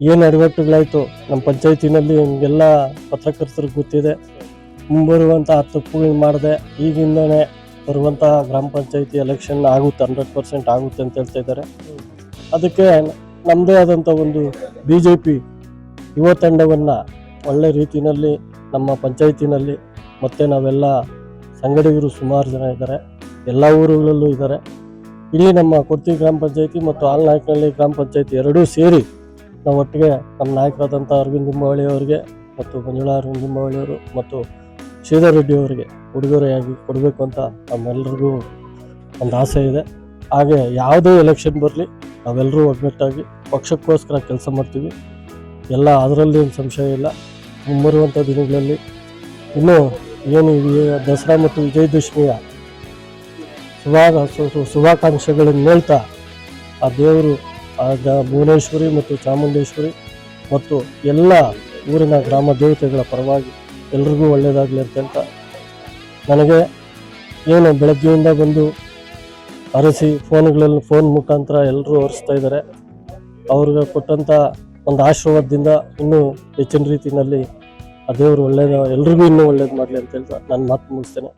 ಏನು ಎಡವಟ್ಟುಗಳಾಯಿತು ನಮ್ಮ ಪಂಚಾಯತಿನಲ್ಲಿ ನಿಮಗೆಲ್ಲ ಪತ್ರಕರ್ತರಿಗೆ ಗೊತ್ತಿದೆ. ಮುಂಬರುವಂಥ ತಪ್ಪುಗಳು ಮಾಡಿದೆ. ಈಗಿಂದನೇ ಬರುವಂಥ ಗ್ರಾಮ ಪಂಚಾಯತಿ ಎಲೆಕ್ಷನ್ ಆಗುತ್ತೆ ಹಂಡ್ರೆಡ್ ಪರ್ಸೆಂಟ್ ಆಗುತ್ತೆ ಅಂತ ಹೇಳ್ತಾ ಇದ್ದಾರೆ. ಅದಕ್ಕೆ ನಮ್ಮದೇ ಆದಂಥ ಒಂದು ಬಿ ಜೆ ಪಿ ಯುವ ತಂಡವನ್ನು ಒಳ್ಳೆ ರೀತಿಯಲ್ಲಿ ನಮ್ಮ ಪಂಚಾಯತಿನಲ್ಲಿ ಮತ್ತು ನಾವೆಲ್ಲ ಸಂಗಡಿಗರು ಸುಮಾರು ಜನ ಇದ್ದಾರೆ. ಎಲ್ಲ ಊರುಗಳಲ್ಲೂ ಇದ್ದಾರೆ. ಇಡೀ ನಮ್ಮ ಕೊಡ್ತಿ ಗ್ರಾಮ ಪಂಚಾಯತಿ ಮತ್ತು ಆಲ್ನಾಯ್ಕನಹಳ್ಳಿ ಗ್ರಾಮ ಪಂಚಾಯತಿ ಎರಡೂ ಸೇರಿ ನಾವು ಒಟ್ಟಿಗೆ ನಮ್ಮ ನಾಯಕರಾದಂಥ ಅರವಿಂದ್ ಲಿಂಬಾವಳಿ ಅವರಿಗೆ ಮತ್ತು ಮಂಜುಳಾ ಅರವಿಂದ್ ಲಿಂಬಾವಳಿ ಅವರು ಮತ್ತು ಶ್ರೀಧರ್ ರೆಡ್ಡಿ ಅವರಿಗೆ ಉಡುಗೊರೆಯಾಗಿ ಕೊಡಬೇಕು ಅಂತ ನಮ್ಮೆಲ್ಲರಿಗೂ ಒಂದು ಆಸೆ ಇದೆ. ಹಾಗೆ ಯಾವುದೇ ಎಲೆಕ್ಷನ್ ಬರಲಿ, ನಾವೆಲ್ಲರೂ ಒಗ್ಗಟ್ಟಾಗಿ ಪಕ್ಷಕ್ಕೋಸ್ಕರ ಕೆಲಸ ಮಾಡ್ತೀವಿ. ಎಲ್ಲ ಅದರಲ್ಲಿ ಏನು ಸಂಶಯ ಇಲ್ಲ. ಮುಂಬರುವಂಥ ದಿನಗಳಲ್ಲಿ ಇನ್ನೂ ಏನು ದಸರಾ ಮತ್ತು ವಿಜಯದಶಮಿಯ ಶುಭ ಶುಭಾಕಾಂಕ್ಷೆಗಳನ್ನು ಹೇಳ್ತಾ ಆ ದೇವರು ಆ ಗ- ಭುವನೇಶ್ವರಿ ಮತ್ತು ಚಾಮುಂಡೇಶ್ವರಿ ಮತ್ತು ಎಲ್ಲ ಊರಿನ ಗ್ರಾಮ ದೇವತೆಗಳ ಪರವಾಗಿ ಎಲ್ರಿಗೂ ಒಳ್ಳೆಯದಾಗಲಿ ಅಂತ ನನಗೆ ಏನು ಬೆಳಗ್ಗೆಯಿಂದ ಬಂದು ಅರಸಿ ಫೋನ್ಗಳಲ್ಲಿ ಫೋನ್ ಮುಖಾಂತರ ಎಲ್ಲರೂ ಹೊರಿಸ್ತಾ ಇದ್ದಾರೆ. ಅವ್ರಿಗೆ ಕೊಟ್ಟಂಥ ಒಂದು ಆಶೀರ್ವಾದದಿಂದ ಇನ್ನೂ ಹೆಚ್ಚಿನ ರೀತಿಯಲ್ಲಿ ಆ ದೇವರು ಒಳ್ಳೆಯದ, ಎಲ್ರಿಗೂ ಇನ್ನೂ ಒಳ್ಳೇದು ಮಾಡಲಿ ಅಂತ ಹೇಳ್ತಾ ನಾನು ಮಾತು ಮುಗಿಸ್ತೇನೆ.